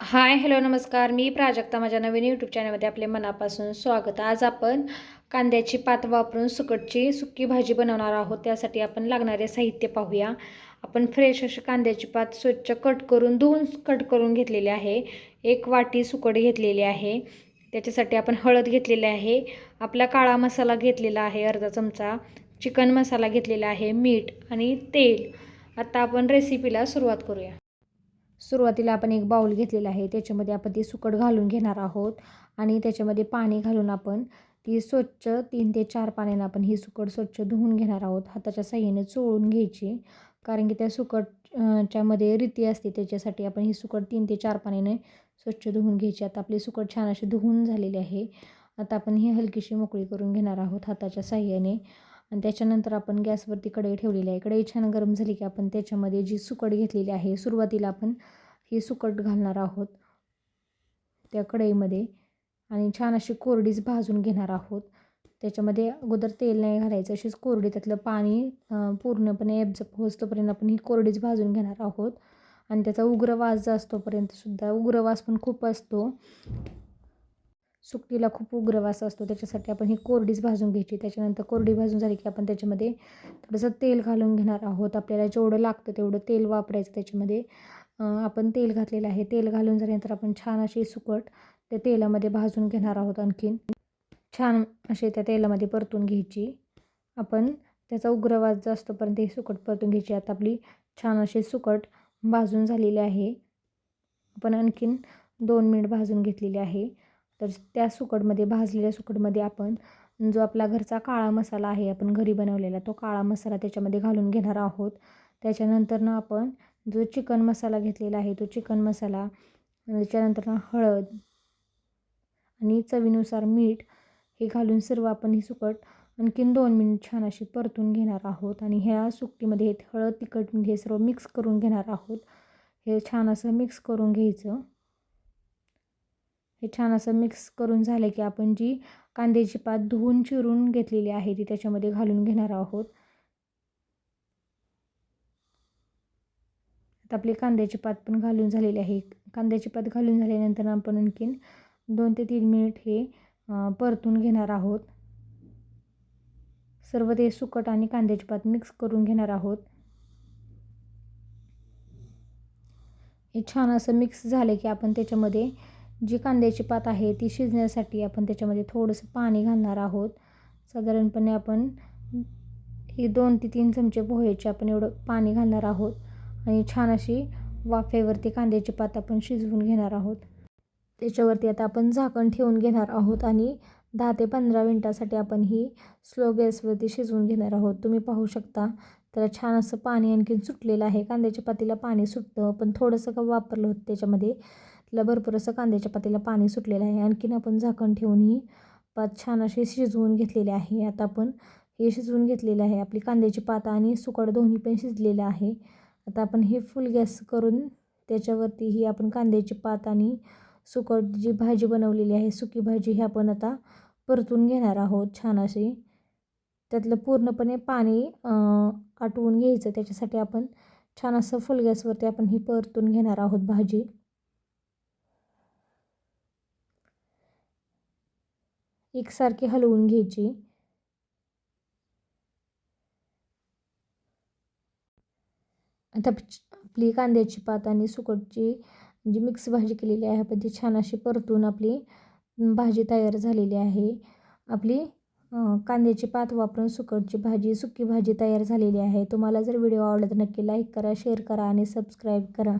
Hi hello नमस्कार. मी प्राजक्ता. माझ्या नवीन YouTube चॅनलमध्ये आपले मनापासून स्वागत. आज आपण कांद्याची पात वापरून सुकटची सुकी भाजी बनवणार आहोत. त्यासाठी आपण लागणारे साहित्य पाहूया. आपण फ्रेश अशी कांद्याची पात स्वच्छ कट करून धुवून कट करून घेतलेली आहे. एक वाटी सुकट घेतलेली आहे. त्याच्यासाठी आपण हळद घेतलेली आहे. आपला काळा मसाला घेतलेला आहे अर्धा चमचा. चिकन मसाला घेतलेला आहे मीठ आणि तेल. आता आपण रेसिपीला सुरुवात करूया. सुरुवातीला आपण एक बाऊल घेतलेला आहे. त्याच्यामध्ये आपण ती सुकट घालून घेणार आहोत आणि त्याच्यामध्ये पाणी घालून आपण ती स्वच्छ तीन ते चार पाण्यानं आपण ही सुकट स्वच्छ धुवून घेणार आहोत. हाताच्या साह्याने चोळून घ्यायची. कारण की त्या सुकटच्यामध्ये रीती असते. त्याच्यासाठी आपण ही सुकट तीन ते चार पाण्याने स्वच्छ धुवून घ्यायची. आता आपली सुकट छान अशी धुवून झालेली आहे. आता आपण ही हलकीशी मोकळी करून घेणार आहोत हाताच्या साह्याने. आणि त्याच्यानंतर आपण गॅसवरती कढई ठेवलेली आहे. कढई छान गरम झाली की आपण त्याच्यामध्ये जी सुकट घेतलेली आहे सुरुवातीला आपण ही सुकट घालणार आहोत त्या कढईमध्ये आणि छान अशी कोरडीच भाजून घेणार आहोत. त्याच्यामध्ये अगोदर तेल नाही घालायचं अशीच कोरडी त्यातलं पाणी पूर्णपणे ॲब्झॉर्ब होतोपर्यंत आपण ही कोरडीच भाजून घेणार आहोत. आणि त्याचा उग्र वास जो असतोपर्यंतसुद्धा उग्र वास पण खूप असतो. सुकटीला खूप उग्र वास असतो. त्याच्यासाठी आपण ही कोरडीच भाजून घ्यायची. त्याच्यानंतर कोरडी भाजून झाली की आपण त्याच्यामध्ये थोडंसं तेल घालून घेणार आहोत. आपल्याला जेवढं लागतं तेवढं तेल वापरायचं त्याच्यामध्ये. आपण तेल घातलेलं आहे. तेल घालून झाल्यानंतर आपण छान अशी सुकट त्या तेलामध्ये भाजून घेणार आहोत आणखीन. छान असे त्या तेलामध्ये परतून घ्यायची. आपण त्याचा उग्रवास जास्तपर्यंत ही सुकट परतून घ्यायची. आता आपली छान अशी सुकट भाजून झालेली आहे. आपण आणखीन दोन मिनिट भाजून घेतलेली आहे. तर त्या सुकडमध्ये भाजलेल्या सुकडमध्ये आपण जो आपला घरचा काळा मसाला आहे आपण घरी बनवलेला तो काळा मसाला त्याच्यामध्ये घालून घेणार आहोत. त्याच्यानंतर ना आपण जो चिकन मसाला घेतलेला आहे तो चिकन मसाला त्याच्यानंतर हळद आणि चवीनुसार मीठ हे घालून सर्व आपण ही सुकट आणखीन दोन मिनिट छान अशी परतून घेणार आहोत आणि ह्या सुकटीमध्ये हळद तिखट हे सर्व मिक्स करून घेणार आहोत. हे छान असं मिक्स करून घ्यायचं. हे छान असं मिक्स करून झालं की आपण जी कांद्याची पात धुवून चिरून घेतलेली आहे ती त्याच्यामध्ये घालून घेणार आहोत. आता आपली कांद्याची पात पण घालून झालेली आहे. कांद्याची पात घालून झाल्यानंतर आपण आणखीन दोन ते तीन मिनिट हे परतून घेणार आहोत. सर्व ते सुकट आणि कांद्याची पात मिक्स करून घेणार आहोत. हे छान असं मिक्स झालं की आपण त्याच्यामध्ये जी कांद्याची पात आहे ती शिजण्यासाठी आपण त्याच्यामध्ये थोडंसं पाणी घालणार आहोत. साधारणपणे आपण ही दोन ते तीन चमचे पोह्याचे आपण एवढं पाणी घालणार आहोत आणि छान अशी वाफेवरती कांद्याची पात आपण शिजवून घेणार आहोत. त्याच्यावरती आता आपण झाकण ठेवून घेणार आहोत आणि दहा ते पंधरा मिनटासाठी आपण ही स्लो गॅसवरती शिजवून घेणार आहोत. तुम्ही पाहू शकता त्याला छान असं पाणी आणखीन सुटलेलं आहे. कांद्याच्या पातीला पाणी सुटतं पण थोडंसं का वापरलं होतं त्याच्यामध्ये त्याला भरपूर असं कांद्याच्या पातीला पाणी सुटलेलं आहे. आणखीन आपण झाकण ठेवून ही पात छान अशी शिजवून घेतलेली आहे. आता आपण हे शिजवून घेतलेलं आहे. आपली कांद्याची पात आणि सुकड दोन्ही पण शिजलेलं आहे. आता आपण हे फुल गॅस करून त्याच्यावरती ही आपण कांद्याची पात आणि सुकट जी भाजी बनवलेली आहे सुकी भाजी ही आपण आता परतून घेणार आहोत. छान अशी त्यातलं पूर्णपणे पाणी आटवून घ्यायचं. त्याच्यासाठी आपण छान असं फुल गॅसवरती आपण ही परतून घेणार आहोत भाजी. एकसारखी हलवून घ्यायची. आता आपली कांद्याची पात आणि सुकटची जी मिक्स भाजी केलेली आहे पण ती छान अशी परतून आपली भाजी तयार झालेली आहे. आपली कांद्याची पात वापरून सुकटची भाजी सुकी भाजी तयार झालेली आहे. तुम्हाला जर व्हिडिओ आवडला तर नक्की लाईक करा शेअर करा आणि सबस्क्राईब करा.